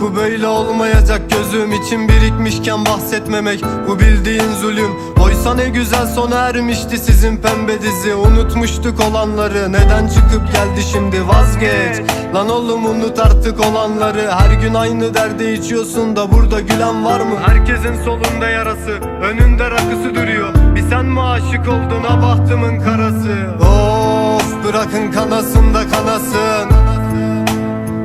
bu böyle olmayacak gözüm için birikmişken bahsetmemek. Bu bildiğin zulüm. Oysa ne güzel sona ermişti sizin pembe dizi. Unutmuştuk olanları neden çıkıp geldi şimdi vazgeç? Lan oğlum unut artık olanları. Her gün aynı derde içiyorsun da burada gülen var mı? Herkesin solunda yarası önünde rakısı duruyor. Bir sen mi aşık oldun ha bahtımın karası? Of bırakın kanasın da kanasın.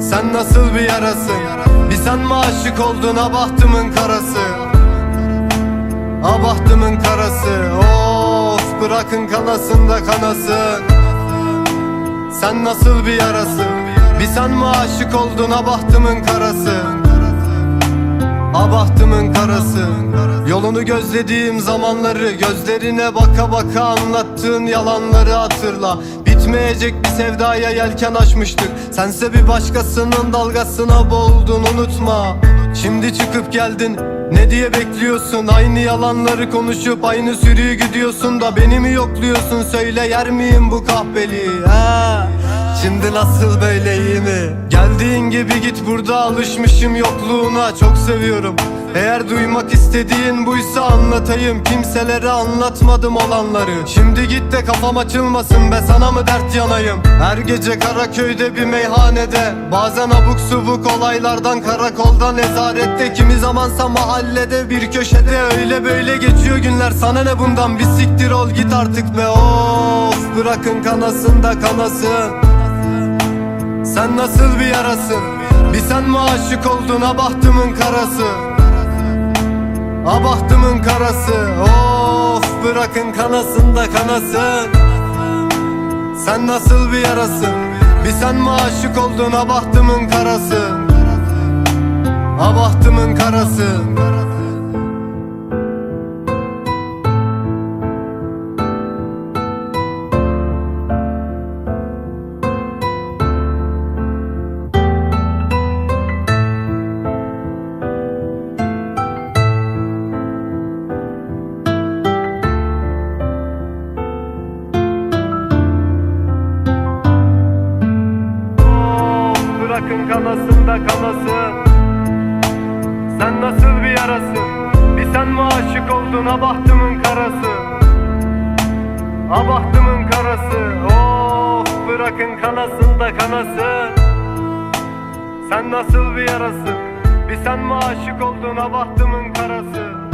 Sen nasıl bir yarasın Bir sen mi aşık oldun ha bahtımın karası? Ha bahtımın karası. Of bırakın kanasın da kanasın Sen nasıl bir yarasın? Bir sen mi aşık oldun ha bahtımın karası Ha bahtımın karası. Yolunu gözlediğim zamanları Gözlerine baka baka anlattığın yalanları hatırla. Bitmeyecek bir sevdaya yelken açmıştık. Sense bir başkasının dalgasına boğuldun unutma. Şimdi çıkıp geldin ne diye bekliyorsun? Aynı yalanları konuşup aynı sürüyü gidiyorsun da Beni mi yokluyorsun? Söyle yer miyim bu kahveliği? Ha? Şimdi nasıl böyle iyi mi? Geldiğin gibi git burada alışmışım yokluğuna. Çok seviyorum. Eğer duymak istediğin buysa anlatayım. Kimselere anlatmadım olanları. Şimdi git de kafam açılmasın be sana mı dert yanayım? Her gece Karaköy'de bir meyhanede. Bazen abuk subuk olaylardan karakolda nezarette. Kimi zamansa mahallede bir köşede. Öyle böyle geçiyor günler. Sana ne bundan? Bir siktir ol git artık be. Of Bırakın kanasın da kanasın sen nasıl bir yarasın? Bir sen mi aşık oldun ha bahtımın karası? Ha bahtımın karası. Of bırakın kanasın da kanasın Sen nasıl bir yarasın? Bir sen mi aşık oldun ha bahtımın karası? Ha bahtımın karası Bırakın kanasın da kanasın Sen nasıl bir yarasın? Bir sen mi aşık oldun? Ha bahtımın karası. Ha bahtımın karası. Of bırakın kanasın da kanasın Sen nasıl bir yarasın? Bir sen mi aşık oldun? Ha bahtımın karası